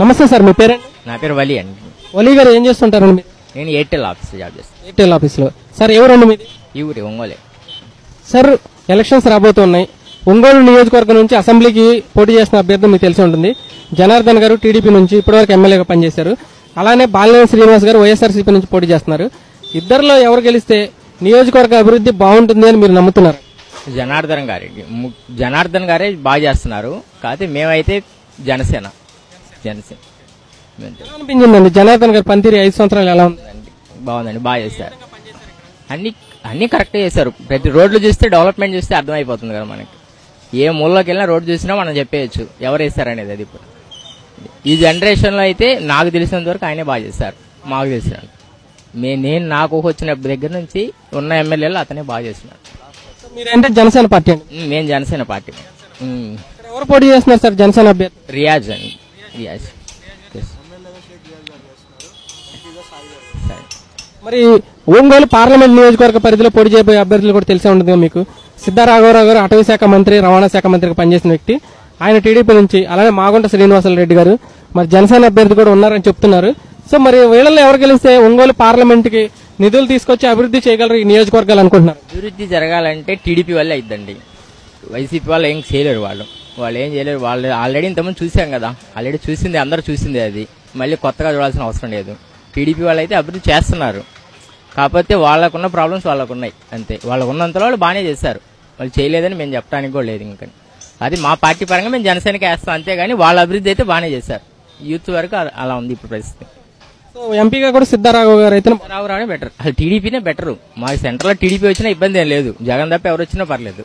నమస్తే సార్ మీ పేరేంటి నా పేరు వలి అండి. ఒలీ గారు ఏం చేస్తుంటారండి మీరు? నేను ఎయిర్టెల్ ఆఫీస్ జాబ్ చేస్తాను ఎయిర్టెల్ ఆఫీస్లో. సార్ ఎవరండి మీది? ఈ ఊరి ఒంగోలే. సార్ ఎలక్షన్స్ రాబోతున్నాయి. ఒంగోలు నియోజకవర్గం నుంచి అసెంబ్లీకి పోటీ చేసిన అభ్యర్థి మీకు తెలిసి ఉంటుంది. జనార్దన్ గారు టీడీపీ నుంచి ఇప్పటివరకు ఎమ్మెల్యేగా పనిచేశారు. అలానే బాలినేని శ్రీనివాస్ గారు వైఎస్ఆర్సీపీ నుంచి పోటీ చేస్తున్నారు. ఇద్దరిలో ఎవరు గెలిస్తే నియోజకవర్గ అభివృద్ధి బాగుంటుంది అని మీరు నమ్ముతున్నారు? జనార్దన్ గారి జనార్దన్ గారే బాగా చేస్తున్నారు. కాకపోతే మేమైతే జనసేన. జనసేన మేమంతే. ఎలా అనిపించిందండి. జనార్దన్ గారి పనితీరు ఐదు సంవత్సరాలు ఎలా ఉంది? బాగుందండి. బాగా చేశారు. అన్ని అన్ని కరెక్ట్ చేశారు. ప్రతి రోడ్లు చూస్తే డెవలప్మెంట్ చూస్తే అర్థమైపోతుంది కదా మనకి. ఏ మూలలోకి వెళ్ళినా రోడ్డు చూసినా మనం చెప్పేయచ్చు ఎవరు వేస్తారనేది అది ఇప్పుడు. ఈ జనరేషన్లో అయితే నాకు తెలిసినంత వరకు ఆయనే బాగా చేశారు. మాకు తెలిసినంత మే నేను నాకు వచ్చిన దగ్గర నుంచి ఉన్న ఎమ్మెల్యేలు అతనే బాగా చేసినారు మీరంటే జనసేన పార్టీ అండి. మేము జనసేన పార్టీ. ఎవరు పోటీ చేస్తున్నారు సార్ జనసేన అభ్యర్థి? రియాజ్ అని రియాజ్ మరి ఒంగోలు పార్లమెంట్ నియోజకవర్గ పరిధిలో పోటీ చేయబోయే అభ్యర్థులు కూడా తెలిసే ఉంటుంది మీకు. సిద్ధారాఘవరావు గారు అటవీ శాఖ మంత్రి రవాణా శాఖ మంత్రిగా పనిచేసిన వ్యక్తి. ఆయన టీడీపీ నుంచి అలానే మాగుంట శ్రీనివాసల రెడ్డి గారు. మరి జనసేన అభ్యర్థి కూడా ఉన్నారని చెప్తున్నారు. సో మరి వీళ్ళలో ఎవరు గెలిస్తే ఒంగోలు పార్లమెంట్కి నిధులు తీసుకొచ్చి అభివృద్ధి చేయగలరు ఈ నియోజకవర్గాలు అనుకుంటున్నారు? అభివృద్ధి జరగాలంటే టీడీపీ వల్లే అయిద్దండి. వైసీపీ వాళ్ళు ఏం చేయలేరు వాళ్ళు. వాళ్ళు ఏం చేయలేరు. వాళ్ళు ఆల్రెడీ ఇంతకుముందు చూసాం కదా. ఆల్రెడీ చూసింది అందరూ చూసిందే అది. మళ్ళీ కొత్తగా చూడాల్సిన అవసరం లేదు. టీడీపీ వాళ్ళు అయితే అభివృద్ధి చేస్తున్నారు. కాకపోతే వాళ్ళకున్న ప్రాబ్లమ్స్ వాళ్ళకు ఉన్నాయి అంతే. వాళ్ళకు ఉన్నంతలో వాళ్ళు బాగానే చేశారు. వాళ్ళు చేయలేదని మేము చెప్పడానికి కూడా లేదు ఇంకా. అది మా పార్టీ పరంగా మేము జనసేనకి వేస్తాం. అంతేగాని వాళ్ళ అభివృద్ధి అయితే బాగానే చేశారు. యూత్ వరకు అలా- ఉంది ఇప్పుడు పరిస్థితి. సో ఎంపీగా కూడా సిద్ధారాఘవ గారు అయితే రావు రావడం బెటర్ అసలు టీడీపీనే బెటర్ మా సెంటర్లో టీడీపీ వచ్చినా ఇబ్బంది ఏం లేదు. జగన్ తప్ప ఎవరు వచ్చినా పర్లేదు.